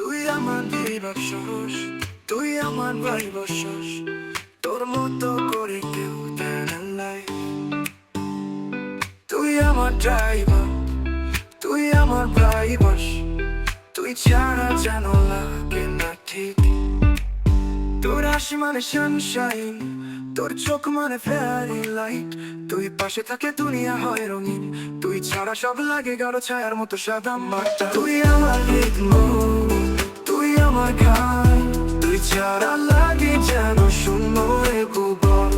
তুই আমার দিবাসস তুই আমার ভাই বসস তোর মতো করে কেউ দেয় তুই আমার ড্রাইভার তুই আমার ভাই বস তুই ছাড়া যেন লাগে না ঠিক। তোর হাসি মানে সানশাইন তোর চোখ মানে ফেয়ারি লাইট তুই পাশে থাকে দুনিয়া হয় রঙিন, তুই ছাড়া সব লাগে গাঢ় ছায়ার মতো সাদা মাঠটা তুই আমার রিদম আমার গান তুই ছাড়া লাগে যেন শূন্য এ ভুবন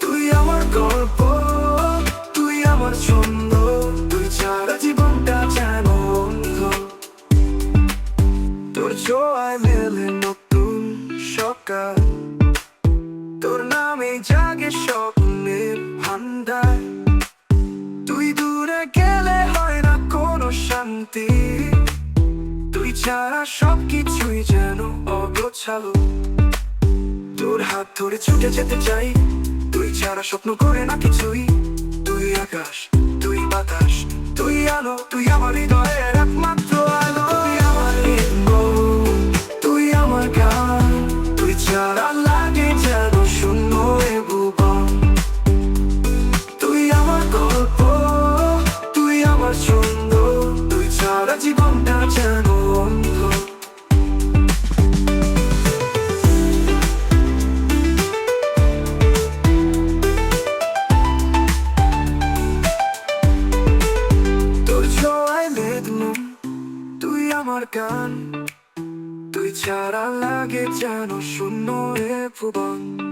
তুই আমার গল্প, তুই আমার ছন্দ, তুই ছাড়া জীবনটা যেন অন্ধ। তোর ছোঁয়ায় মেলে নতুন সকাল। তোর নামে জাগে স্বপ্নের ভান্ডার। তুই দূরে গেলে হয় না কোনো শান্তি। ছাড়া সব কিছুই যেন অগোছালো। তোর হাত ধরে ছুটে যেতে চাই। তুই ছাড়া স্বপ্ন করে না কিছুই। তুই আকাশ, তুই বাতাস, তুই আলো, তুই আমার হৃদয়ের আমার গান। তুই ছাড়া লাগে যেন শূন্য রে ভুবন।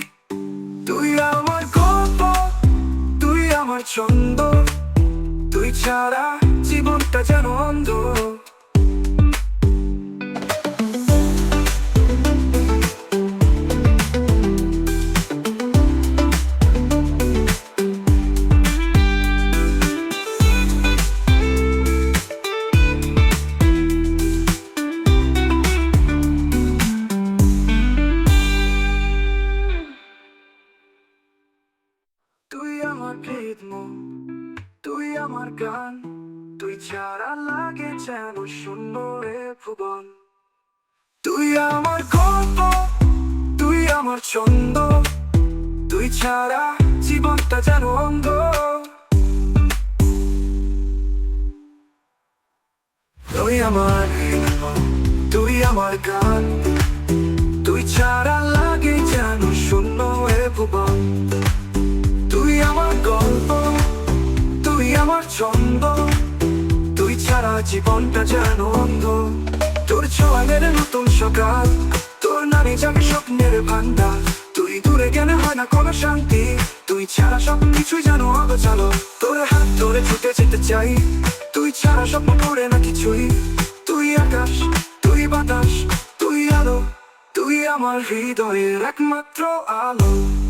তুই আমার গল্প, তুই আমার ছন্দ। তুই ছাড়া আমার রিদম তুই আমার গান, তুই ছাড়া লাগে যেন শূন্য ভুবন। তুই আমার গল্প, তুই আমার ছন্দ, তুই ছাড়া জীবনটা যেন অন্ধ। তুই আমার তুই আমার গান, তুই ছাড়া ছন্দ তুই ছাড়া জীবনটা যেন অন্ধ। তোর ছোঁয়া মেরে নতুন সকাল, তোর নামে যাবে স্বপ্নের ভান্ডার। তুই দূরে গেলে হয় না কোনো শান্তি? তুই ছাড়া সব কিছুই যেন অগোছালো। তোর হাত ধরে ছুটে যেতে চাই। তুই ছাড়া স্বপ্ন করে না কিছুই। তুই আকাশ, তুই বাতাস, তুই আলো, তুই আমার হৃদয়ের একমাত্র আলো।